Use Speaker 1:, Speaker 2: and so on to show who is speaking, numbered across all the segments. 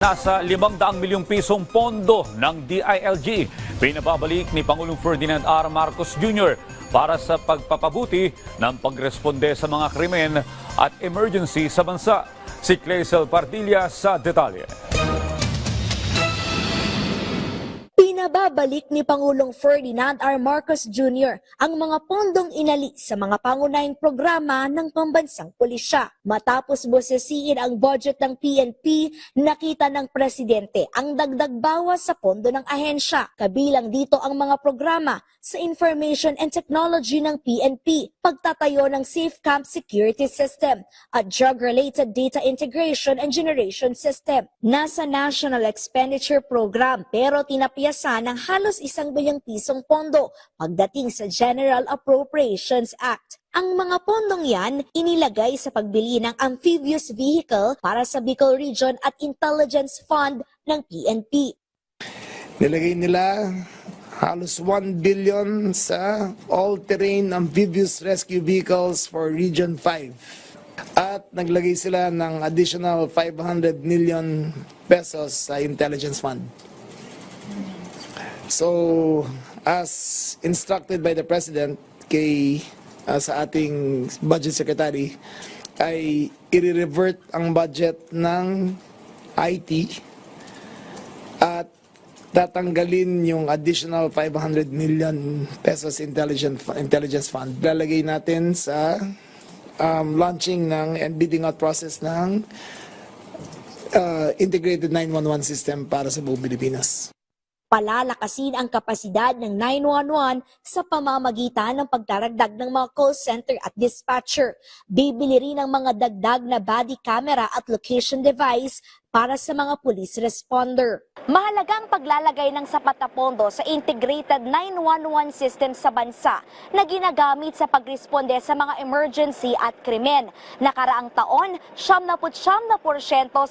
Speaker 1: Nasa 500 milyong pisong pondo ng DILG pinababalik ni Pangulong Ferdinand R. Marcos Jr. para sa pagpapabuti ng pagresponde sa mga krimen at emergency sa bansa. Si Clazel Pardilla sa detalye.
Speaker 2: Pinababalik ni Pangulong Ferdinand R. Marcos Jr. ang mga pondong inali sa mga pangunahing programa ng pambansang pulisya. Matapos bosesiin ang budget ng PNP, nakita ng presidente ang dagdag bawas sa pondo ng ahensya. Kabilang dito ang mga programa sa information and technology ng PNP, pagtatayo ng Safe Camp Security System at drug-related data integration and generation system. Nasa National Expenditure Program pero tinapiyasan ng halos isang bilyong pisong pondo pagdating sa General Appropriations Act. Ang mga pondong yan inilagay sa pagbili ng amphibious vehicle para sa Bicol Region at Intelligence Fund ng PNP.
Speaker 3: Nilagay nila halos 1 billion sa all-terrain amphibious rescue vehicles for Region 5. At naglagay sila ng additional 500 million pesos sa intelligence fund. So, as instructed by the President kay uh, sa ating budget secretary, ay i-revert ang budget ng IT at tatanggalin yung additional 500 million pesos intelligence intelligence fund. Lalagay natin sa um, launching ng and bidding out process ng uh, integrated 911 system para sa buong Pilipinas.
Speaker 2: Palalakasin ang kapasidad ng 911 sa pamamagitan ng pagdaragdag ng mga call center at dispatcher. Bibili rin ng mga dagdag na body camera at location device para sa mga police responder. Mahalagang paglalagay ng sapat na pondo sa integrated 911 system sa bansa na ginagamit sa pagresponde sa mga emergency at krimen. Nakaraang taon, 79%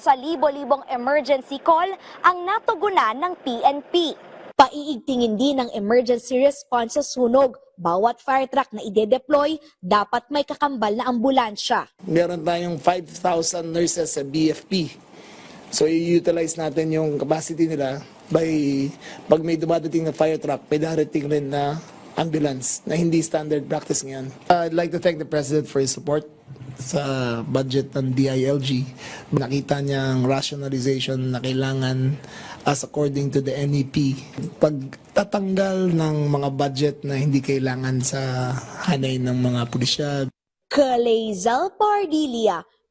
Speaker 2: sa libo-libong emergency call ang natugunan ng PNP. Paiigtingin din ng emergency response sa sunog. Bawat fire truck na ide-deploy, dapat may kakambal na ambulansya.
Speaker 3: Meron tayong 5,000 nurses sa BFP. So i-utilize natin yung capacity nila by pag may dumadating na fire truck, may darating rin na ambulance na hindi standard practice ngayon. Uh, I'd like to thank the President for his support sa budget ng DILG. Nakita niyang rationalization na kailangan as according to the NEP. Pagtatanggal ng mga budget na hindi kailangan sa hanay ng mga pulisya,
Speaker 2: Kalezal Pardilia